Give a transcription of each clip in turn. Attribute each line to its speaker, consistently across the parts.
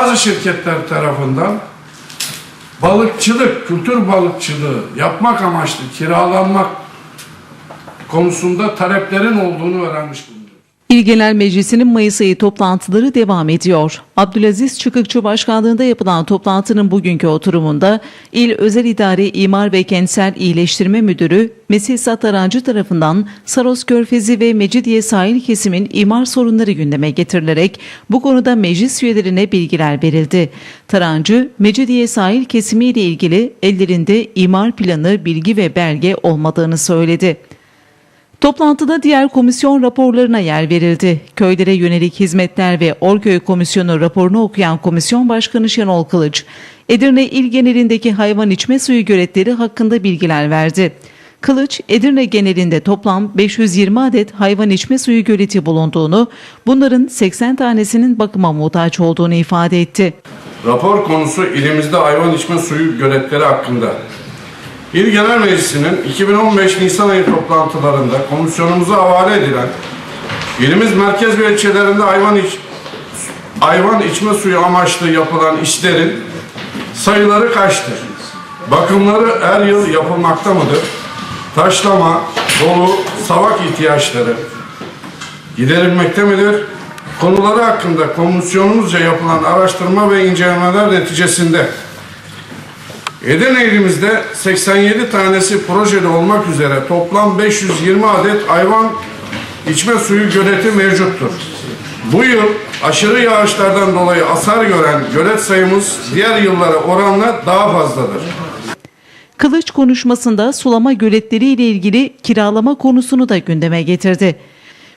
Speaker 1: bazı şirketler tarafından balıkçılık, kültür balıkçılığı yapmak amaçlı kiralanmak konusunda taleplerin olduğunu öğrenmiş bulunuyoruz.
Speaker 2: İl Genel Meclisi'nin Mayıs ayı toplantıları devam ediyor. Abdülaziz Çıkıkçı başkanlığında yapılan toplantının bugünkü oturumunda İl Özel İdare İmar ve Kentsel İyileştirme Müdürü Mesih Satarancı tarafından Saros Körfezi ve Mecidiye sahil kesimin imar sorunları gündeme getirilerek bu konuda meclis üyelerine bilgiler verildi. Tarancı, Mecidiye sahil kesimi ile ilgili ellerinde imar planı, bilgi ve belge olmadığını söyledi. Toplantıda diğer komisyon raporlarına yer verildi. Köylere yönelik hizmetler ve Orköy Komisyonu raporunu okuyan Komisyon Başkanı Şenol Kılıç, Edirne il genelindeki hayvan içme suyu göletleri hakkında bilgiler verdi. Kılıç, Edirne genelinde toplam 520 adet hayvan içme suyu göleti bulunduğunu, bunların 80 tanesinin bakıma muhtaç olduğunu ifade etti.
Speaker 1: Rapor konusu ilimizde hayvan içme suyu göletleri hakkında. İl Genel Meclisi'nin 2015 Nisan ayı toplantılarında komisyonumuza havale edilen ilimiz merkez ve ilçelerinde hayvan iç, hayvan içme suyu amaçlı yapılan işlerin sayıları kaçtır? Bakımları her yıl yapılmakta mıdır? Taşlama, dolu, savak ihtiyaçları giderilmekte midir? Konuları hakkında komisyonumuzca yapılan araştırma ve incelemeler neticesinde Edirne ilimizde 87 tanesi projeli olmak üzere toplam 520 adet hayvan içme suyu göleti mevcuttur. Bu yıl aşırı yağışlardan dolayı hasar gören gölet sayımız diğer yıllara oranla daha fazladır.
Speaker 2: Kılıç konuşmasında sulama göletleri ile ilgili kiralama konusunu da gündeme getirdi.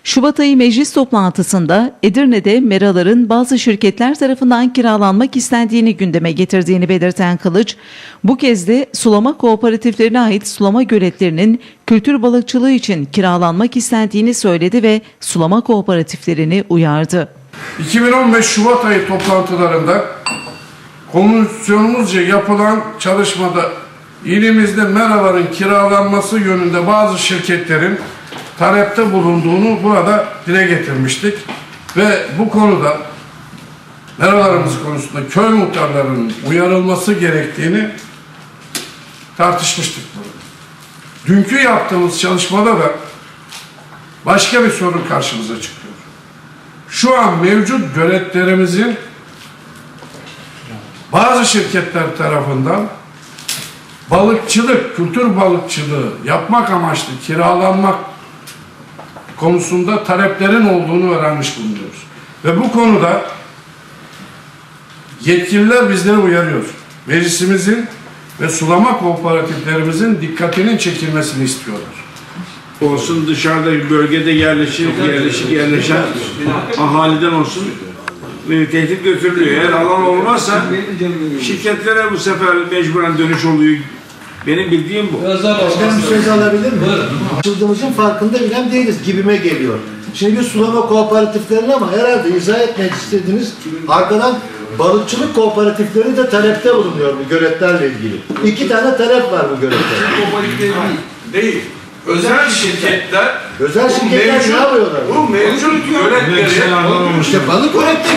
Speaker 2: Şubat ayı meclis toplantısında Edirne'de meraların bazı şirketler tarafından kiralanmak istendiğini gündeme getirdiğini belirten Kılıç, bu kez de sulama kooperatiflerine ait sulama göletlerinin kültür balıkçılığı için kiralanmak istendiğini söyledi ve sulama kooperatiflerini uyardı.
Speaker 1: 2015 Şubat ayı toplantılarında komisyonumuzca yapılan çalışmada ilimizde meraların kiralanması yönünde bazı şirketlerin talepte bulunduğunu burada dile getirmiştik. Ve bu konuda meralarımız konusunda köy muhtarlarının uyarılması gerektiğini tartışmıştık. Dünkü yaptığımız çalışmada da başka bir sorun karşımıza çıkıyor. Şu an mevcut göletlerimizin bazı şirketler tarafından balıkçılık, kültür balıkçılığı yapmak amaçlı kiralanmak konusunda taleplerin olduğunu öğrenmiş bulunuyoruz. Ve bu konuda yetkililer bizleri uyarıyor. Meclisimizin ve sulama kooperatiflerimizin dikkatinin çekilmesini istiyorlar.
Speaker 3: olsun dışarıda bir bölgede yerleşik, yerleşik yerleşen ahaliden olsun tehdit götürülüyor. Eğer alan olmazsa şirketlere bu sefer mecburen dönüş oluyor. Benim bildiğim bu.
Speaker 4: Başkanım söz alabilir miyim? Açıldığımızın farkında bile değiliz gibime geliyor. Şimdi bir sulama kooperatiflerini ama herhalde izah etmek istediğiniz arkadan balıkçılık kooperatifleri de talepte bulunuyor bu göletlerle ilgili. İki tane talep var bu göletler.
Speaker 1: Değil. Özel şirketler
Speaker 4: Özel şirketler ne yapıyorlar?
Speaker 1: bu mevcut göletleri
Speaker 4: İşte balık üretti.